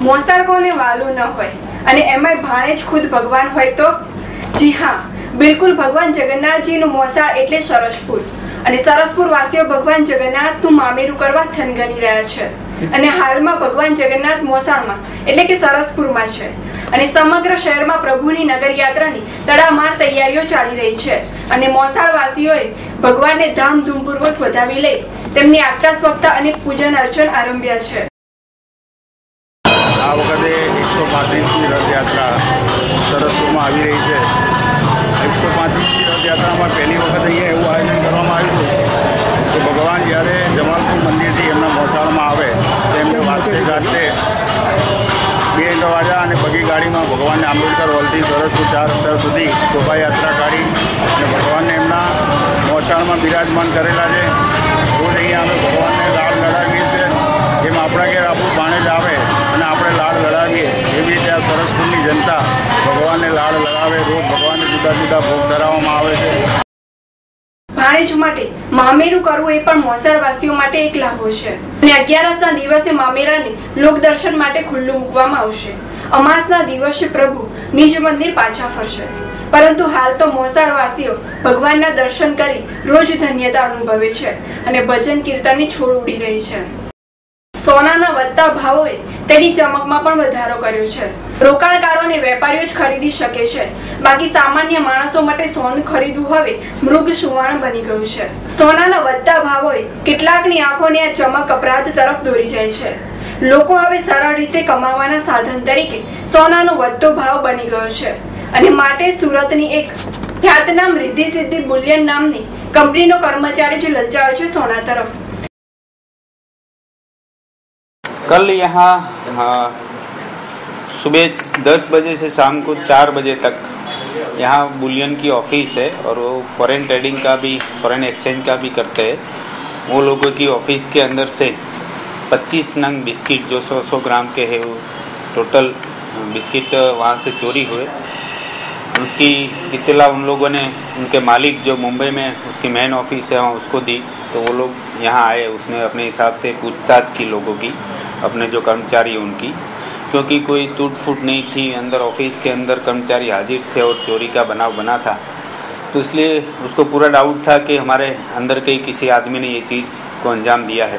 મોસાળકોને વાલું ન હોય અને એમાંય ભાણે જ ખુદ ભગવાન હોય તો? જી હા, બિલકુલ ભગવાન જગન્નાથજીનું મોસાળ એટલે સરસપુર. અને સરસપુર વાસીઓ ભગવાન જગન્નાથનું મામેરું કરવા થનગની રહ્યા છે. અને હાલમાં ભગવાન જગન્નાથ મોસાળમાં, એટલે કે સરસપુરમાં છે. અને સમગ્ર શહેરમાં પ્રભુની નગર યાત્રાની તડામાર તૈયારીઓ ચાલી રહી છે. અને મોસાળ વાસીઓએ ભગવાનને ધામધૂમપૂર્વક વધાવી લઈ તેમની આકાશ વક્તા અને પૂજન અર્ચન આરંભ્યા છે. એકસો પાંત્રીસની રથયાત્રા સરસપુરમાં આવી રહી છે. એકસો પાંત્રીસની રથયાત્રામાં પહેલી વખત અહીંયા એવું આયોજન કરવામાં આવ્યું હતું કે ભગવાન જ્યારે જમાલપુર મંદિરથી એમના મોસાળમાં આવે તેમને વાતે ગાજતે બે દરવાજા અને બગી ગાડીમાં ભગવાનને આંબેડકર હોલથી સરસપુર ચાર રસ્તા સુધી શોભાયાત્રા કાઢી અને ભગવાનને એમના મોસાળમાં બિરાજમાન કરેલા છે. રોજ અહીંયા અમે જનતા ભગવાનને લાડ લગાવે, રોજ ભગવાનને જુદા જુદા ભોગ ધરાવવામાં આવે છે. ભાણેજ માટે મામેરું કરવું એ પણ મોસાળવાસીઓ માટે એક લાભો છે. અને અગિયારસના દિવસે મામેરાને લોકદર્શન માટે ખુલ્લું મૂકવામાં આવશે. અમાસના દિવસે પ્રભુ નિજ મંદિર પાછા ફરશે. પરંતુ હાલ તો મોસાળવાસીઓ ભગવાનના દર્શન કરી રોજ ધન્યતા અનુભવે છે અને ભજન કીર્તનની છોડ ઉડી રહી છે. સોનાના વધતા ભાવોએ તેની ચમકમાં પણ વધારો કર્યો છે. રોકાણકારો અને વેપારીઓ જ ખરીદી શકે છે. બાકી સામાન્ય માણસો માટે સોન ખરીદવું હવે મૃગ સુવર્ણ બની ગયું છે. સોનાના વધતા ભાવોએ કેટલાકની આંખોને આ ચમક અપરાધ તરફ દોરી જાય છે. લોકો હવે સરળ રીતે કમાવાના સાધન તરીકે સોનાનો વધતો ભાવ બની ગયો છે. અને માટે સુરતની એક ખ્યાતનામ રિદ્ધિ સિદ્ધિ બુલિયન નામની કંપનીનો કર્મચારી જે લલચાયો છે સોના તરફ. કલ યહાં सुबह दस बजे से शाम को चार बजे तक यहाँ बुलियन की ऑफ़िस है और वो फॉरेन ट्रेडिंग का भी फॉरेन एक्सचेंज का भी करते हैं। वो लोगों की ऑफ़िस के अंदर से 25 नंग बिस्किट, जो 100 100 ग्राम के है वो टोटल बिस्किट वहाँ से चोरी हुए। उसकी इतला उन लोगों ने, उनके मालिक जो मुंबई में उसकी मेन ऑफ़िस है, वहाँ उसको दी। तो वो लोग यहाँ आए, उसने अपने हिसाब से पूछताछ की लोगों की, अपने जो कर्मचारी उनकी। क्योंकि कोई टूट फूट नहीं थी, अंदर ऑफ़िस के अंदर कर्मचारी हाजिर थे और चोरी का बनाव बना था। तो इसलिए उसको पूरा डाउट था कि हमारे अंदर के किसी आदमी ने ये चीज़ को अंजाम दिया है।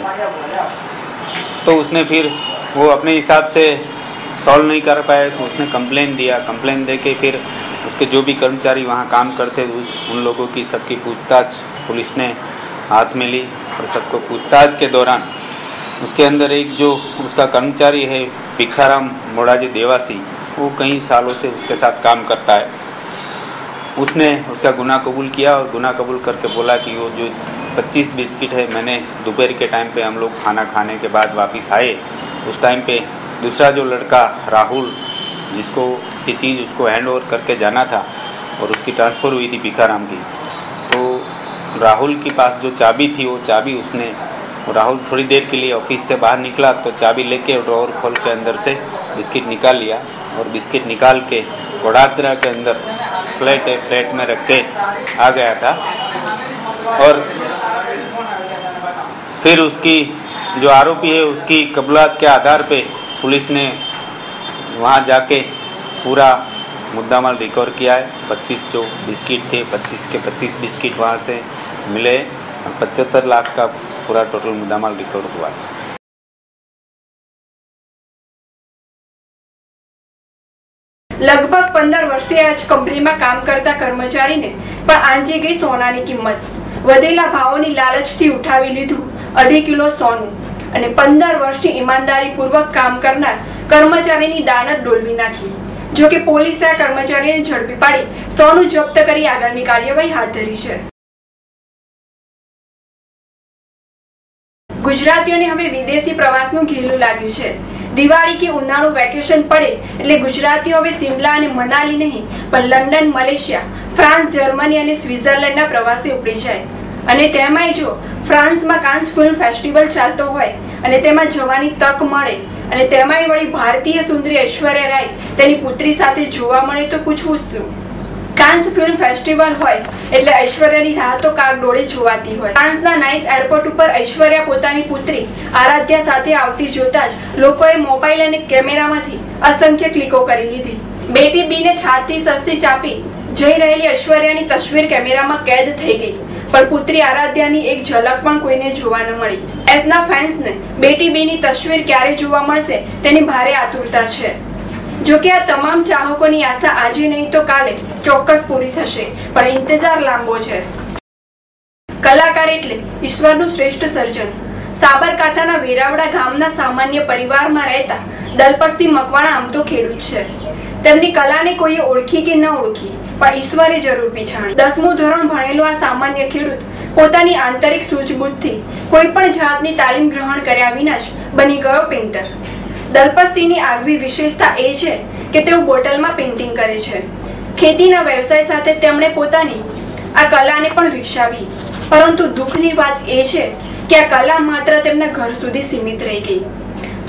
तो उसने फिर वो अपने हिसाब से सॉल्व नहीं कर पाए तो उसने कंप्लेन दिया। कंप्लेन दे के फिर उसके जो भी कर्मचारी वहाँ काम करते, उस, उन लोगों की सबकी पूछताछ पुलिस ने हाथ में ली और सबको पूछताछ के दौरान उसके अंदर एक जो उसका कर्मचारी है, भिखाराम मोड़ाजी देवासी, वो कई सालों से उसके साथ काम करता है। उसने उसका गुना कबूल किया और गुना कबूल करके बोला कि वो जो 25 बिस्किट है, मैंने दोपहर के टाइम पे हम लोग खाना खाने के बाद वापस आए। उस टाइम पे दूसरा जो लड़का, राहुल, जिसको ये चीज़ उसको हैंड ओवर करके जाना था और उसकी ट्रांसफ़र हुई थी भिखाराम की। तो राहुल के पास जो चाबी थी, वो चाबी उसने राहुल थोड़ी देर के लिए ऑफ़िस से बाहर निकला तो चाबी लेके ड्रॉवर खोल के अंदर से बिस्किट निकाल लिया और बिस्किट निकाल के घोड़ादरा के अंदर फ्लैट है, फ्लैट में रख के आ गया था। और फिर उसकी जो आरोपी है, उसकी कबलात के आधार पे पुलिस ने वहाँ जाके पूरा मुद्दा माल रिकवर किया है। 25 जो बिस्किट थे 25 के 25 बिस्किट वहाँ से मिले। पचहत्तर लाख का પૂરેપૂરા ટોટલ મુદ્દામાલ રિકવર હોય લગભગ પંદર વર્ષથી આ કંપનીમાં કામ કરતા કર્મચારીને પણ આંજી ગઈ સોનાની કિંમત. વધેલા ભાવોની લાલચથી ઉઠાવી લીધું અઢી કિલો સોનું અને પંદર વર્ષથી ઈમાનદારીપૂર્વક કામ કરનાર કર્મચારીની દાનત ડોલવી નાખી. જોકે પોલીસે આ કર્મચારીને ઝડપી પાડી સોનું જપ્ત કરી આગળની કાર્યવાહી હાથ ધરી છે. ગુજરાતીઓને હવે વિદેશી પ્રવાસનું ઘેલું લાગ્યું છે. દિવાળી કે ઉનાળુ વેકેશન પડે એટલે ગુજરાતીઓ હવે સિમલા અને મનાલી નહીં, પણ લંડન, મલેશિયા, ફ્રાન્સ, જર્મની અને સ્વિટ્ઝરલેન્ડના પ્રવાસે ઉપડી જાય. અને તેમાંય જો, ફ્રાન્સમાં કાન્સ ફિલ્મ ફેસ્ટિવલ ચાલતો હોય અને તેમાં જવાની તક મળે અને તેમાંય વળી ભારતીય સુંદરી ઐશ્વર્યા રાય તેની પુત્રી સાથે જોવા મળે તો પૂછવું શું? કાન્સ ફિલ્મ ફેસ્ટિવલ હોય એટલે ઐશ્વર્યાની રાહ તો કાગ ડોળે જોવાતી હોય. કાન્સના નાઇસ એરપોર્ટ ઉપર ઐશ્વર્યા પોતાની પુત્રી આરાધ્યા સાથે આવતી જોતા જ લોકોએ મોબાઈલ અને કેમેરામાંથી અસંખ્ય ક્લિકો કરી લીધી. બેટી બીને છાતી સરસી ચાપી જઈ રહેલી ઐશ્વર્યાની તસવીર કેમેરામાં કેદ થઈ ગઈ. પણ પુત્રી આરાધ્યાની એક ઝલક પણ કોઈને જોવા ન મળી. એસના ફેન્સને બેટી બીની તસવીર ક્યારે જોવા મળશે તેની ભારે આતુરતા છે. જો કે આ તમામ ચાહકોની આશા આજે નહીં તો કાલે ચોક્કસ પૂરી થશે, પણ ઇંતજાર લાંબો છે. કલાકાર એટલે ઈશ્વરનું શ્રેષ્ઠ સર્જન. સાબરકાંઠાના વેરાવડા ગામના સામાન્ય પરિવારમાં રહેતા દલપતસિંહ મકવાણા આમ તો ખેડૂત છે. તેમની કલાને કોઈએ ઓળખી કે ન ઓળખી, પણ ઈશ્વરે જરૂર પીછાણી. દસમું ધોરણ ભણેલો આ સામાન્ય ખેડૂત પોતાની આંતરિક સૂઝબૂઝથી કોઈ પણ જાતની તાલીમ ગ્રહણ કર્યા વિના જ બની ગયો પેન્ટર દલપતસિંહની આગવી વિશેષતા એ છે કે તેઓ બોટલમાં પેઇન્ટિંગ કરે છે. ખેતીના વ્યવસાય સાથે તેમણે પોતાની આ કલાને પણ વિકસાવી. પરંતુ દુઃખની વાત એ છે કે આ કલા માત્ર તેમના ઘર સુધી સીમિત રહી ગઈ.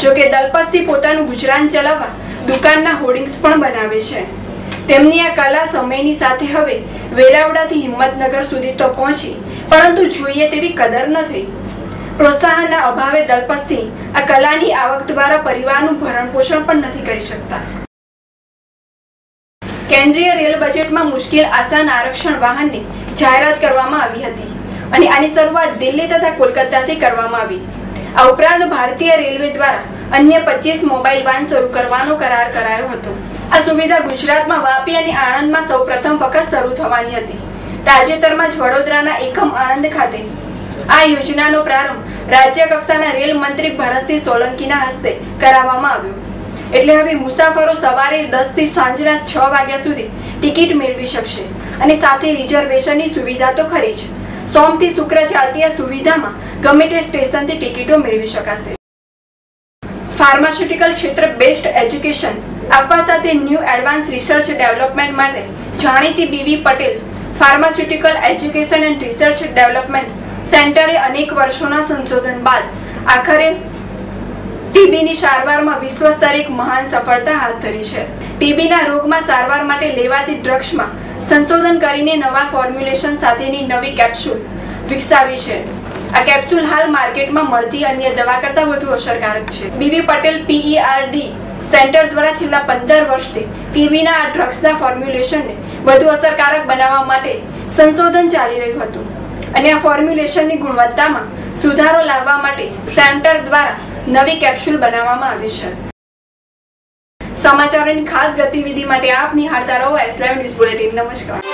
જોકે દલપતસિંહ પોતાનું ગુજરાન ચલાવવા દુકાનના હોર્ડિંગ્સ પણ બનાવે છે. તેમની આ કલા સમયની સાથે હવે વેરાવડાથી હિંમતનગર સુધી તો પહોંચી, પરંતુ જોઈએ તેવી કદર ન થઈ. પ્રોત્સાહનના અભાવે દલપતસિંહ આ કલાની આવક દ્વારા પરિવારનું ભરણ પોષણ પણ નથી કરી શકતા. કેન્દ્રીય રેલ બજેટમાં મુશ્કેલ આસાન આરક્ષણ વાહનની જાહેરાત કરવામાં આવી હતી અને આની શરૂઆત દિલ્હી તથા કોલકાતાથી કરવામાં આવી. આ ઉપરાંત ભારતીય રેલવે દ્વારા અન્ય પચીસ મોબાઈલ વાન શરૂ કરવાનો કરાર કરાયો હતો. આ સુવિધા ગુજરાતમાં વાપી અને આણંદમાં સૌપ્રથમ વખત શરૂ થવાની હતી. તાજેતરમાં જ વડોદરાના એકમ આણંદ ખાતે આ યોજનાનો પ્રારંભ રાજ્ય કક્ષાના રેલ મંત્રી ભરતસિંહ સોલંકીના હસ્તે કરાવવામાં આવ્યો. એટલે હવે મુસાફરો સવારે દસથી સાંજના છ વાગ્યા સુધી ટિકિટ મેળવી શકશે અને સાથે રિઝર્વેશનની સુવિધા તો ખરી જ. સોમથી શુક્ર ચાલતી આ સુવિધામાં ગમે તે સ્ટેશનથી ટિકિટો મેળવી શકાશે. ફાર્માસ્યુટિકલ ક્ષેત્ર બેસ્ટ એજ્યુકેશન આપવા સાથે ન્યૂ એડવાન્સ રિસર્ચ ડેવલપમેન્ટ માટે જાણીતી BV Patel pharmaceutical education and research development સેન્ટરે અનેક વર્ષોના સંશોધન બાદ આખરે ટીબીની સારવારમાં વિશ્વ સ્તરે એક મહાન સફળતા હાથ ધરી છે. ટીબીના રોગમાં સારવાર માટે લેવાતી ડ્રગ્સમાં સંશોધન કરીને નવા ફોર્મ્યુલેશન સાથેની નવી કેપ્સ્યુલ વિકસાવી છે. આ કેપ્સ્યુલ હાલ માર્કેટમાં મળતી અન્ય દવા કરતાં વધુ અસરકારક છે. બીબી પટેલ પીઈઆરડી સેન્ટર દ્વારા છેલ્લા પંદર વર્ષથી ટીબીના આ ડ્રગ્સના ફોર્મ્યુલેશનને વધુ અસરકારક બનાવવા માટે સંશોધન ચાલી રહ્યું હતું. અને આ ફોર્મ્યુલેશનની ગુણવત્તામાં સુધારો લાવવા માટે સેન્ટર દ્વારા નવી કેપ્સ્યુલ બનાવવામાં આવી છે. સમાચારોની ખાસ ગતિવિધિ માટે આપ નિહાળતા રહો એસ ન્યૂઝ બુલેટિન નમસ્કાર.